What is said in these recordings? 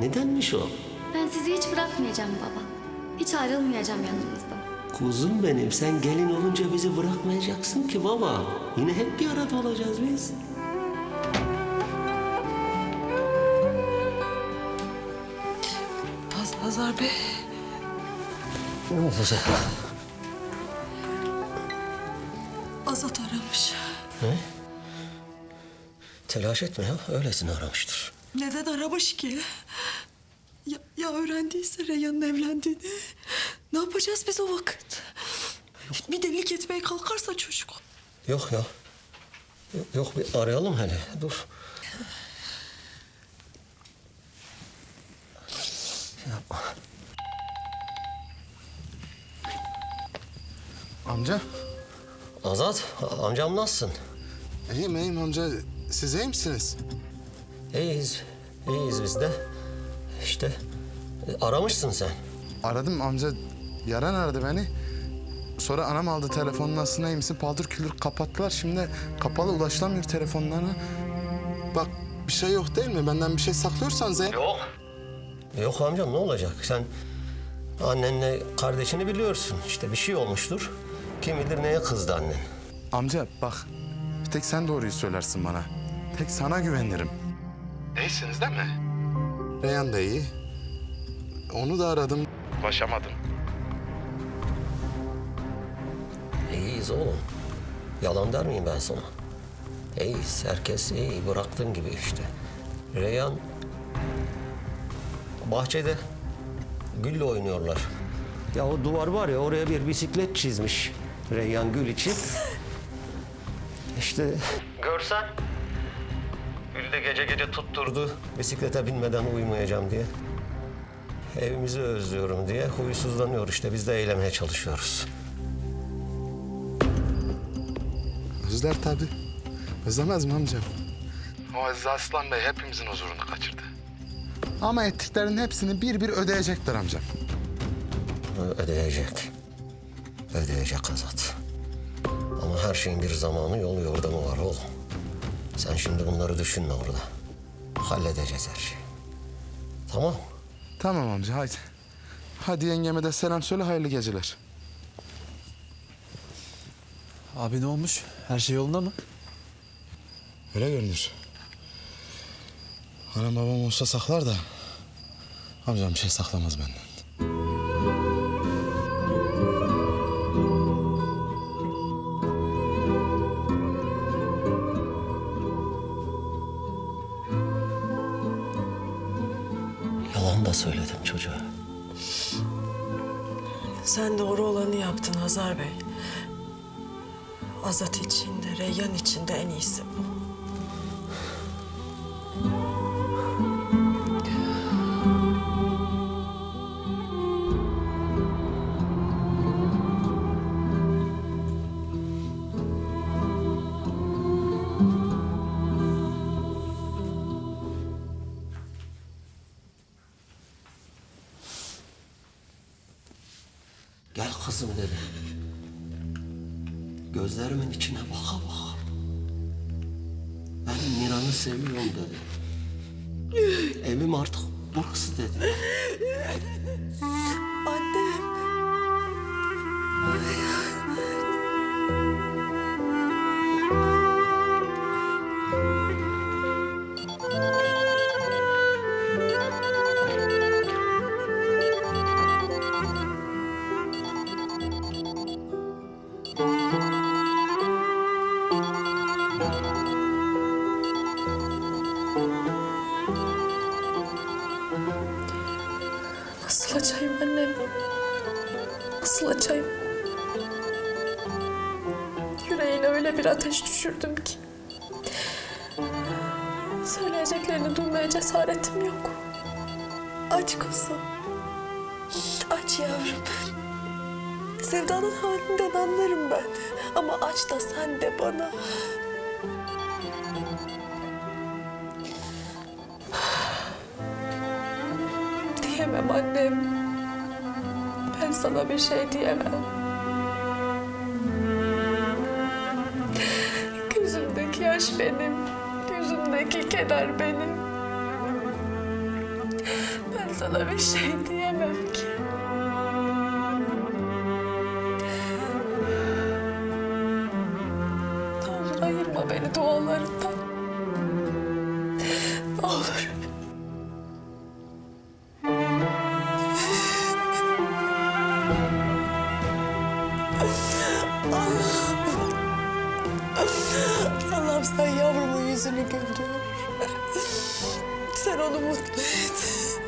Nedenmiş o? Ben sizi hiç bırakmayacağım baba. Hiç ayrılmayacağım yanınızdan. Kuzum benim sen gelin olunca bizi bırakmayacaksın ki baba. Yine hep bir arada olacağız biz. Haz Hazar Bey. Ne olacak? Azat aramış. Telaş etme ya. Öylesine aramıştır. Neden aramış ki? Ya, ya öğrendiyse Reyhan'ın evlendiğini? Ne yapacağız biz o vakit? Bir delik etmeye kalkarsa çocuk. Yok ya. Yok, yok bir arayalım hele. Dur. Yapma. Amca, Azat, amcam nasılsın? iyiyim iyiyim amca. Siz iyi misiniz? İyiyiz, iyiyiz biz de. İşte e, aramışsın sen. Aradım amca, Yaren aradı beni. Sonra anam aldı telefonun aslında iyi misin? Paldır küldür kapattılar. Şimdi kapalı ulaşılamıyor telefonlarına. Bak bir şey yok değil mi? Benden bir şey saklıyorsan Zeyn... Yok. Yok amcam ne olacak? Sen annenle kardeşini biliyorsun. İşte bir şey olmuştur. Kim bilir neye kızdı annen. Amca bak, bir tek sen doğruyu söylersin bana. Tek sana güvenirim. İyisiniz değil mi? Reyhan da iyi. Onu da aradım. Ulaşamadım. İyiyiz oğlum. Yalan der miyim ben sana? İyiyiz. Herkes iyi. Bıraktığın gibi işte. Reyhan bahçede gülle oynuyorlar. Ya o duvar var ya oraya bir bisiklet çizmiş. Reyhan Gül için. İşte görsen. Gül de gece gece tutturdu. Bisiklete binmeden uyumayacağım diye. Evimizi özlüyorum diye huysuzlanıyor işte. Biz de eylemeye çalışıyoruz. Özler tabii. Özlemez mi amcam? O Aziz Aslan Bey hepimizin huzurunu kaçırdı. Ama ettiklerinin hepsini bir bir ödeyecekler amcam. Ödeyecek. Ödeyecek Azat. Ama her şeyin bir zamanı yolu yordamı var oğlum. Sen şimdi bunları düşünme orada. Halledeceğiz her şeyi. Tamam. Tamam amca haydi. Hadi yengeme de selam söyle hayırlı geceler. Abi ne olmuş? Her şey yolunda mı? Öyle görünür. Anam babam olsa saklar da amcam bir şey saklamaz benden. Söyledim çocuğa. Sen doğru olanı yaptın Hazar Bey. Azat için de Reyhan için de en iyisi bu. Gel kızım dedi. Gözlerimin içine baka baka. Ben Miran'ı seviyorum dedi. Evim artık burası dedi. Annem. Nasıl açayım annem? Nasıl açayım? Yüreğine öyle bir ateş düşürdüm ki. Söyleyeceklerini duymaya cesaretim yok. Aç kuzum. Aç yavrum. Sevdanın halinden anlarım ben. Ama aç da sen de bana. Annem. Ben sana bir şey diyemem. Gözümdeki yaş benim. Yüzümdeki keder benim. sana bir şey diyemem ki. Ne ayırma beni dualarından. Yüzünü güldür. Sen onu mutlu et.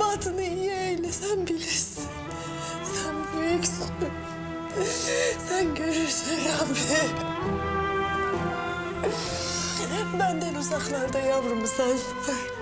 Batını iyi eyle, sen bilirsin. Sen büyüksün. Sen görürsün Rabbi. Benden uzaklarda yavrumu sen sar.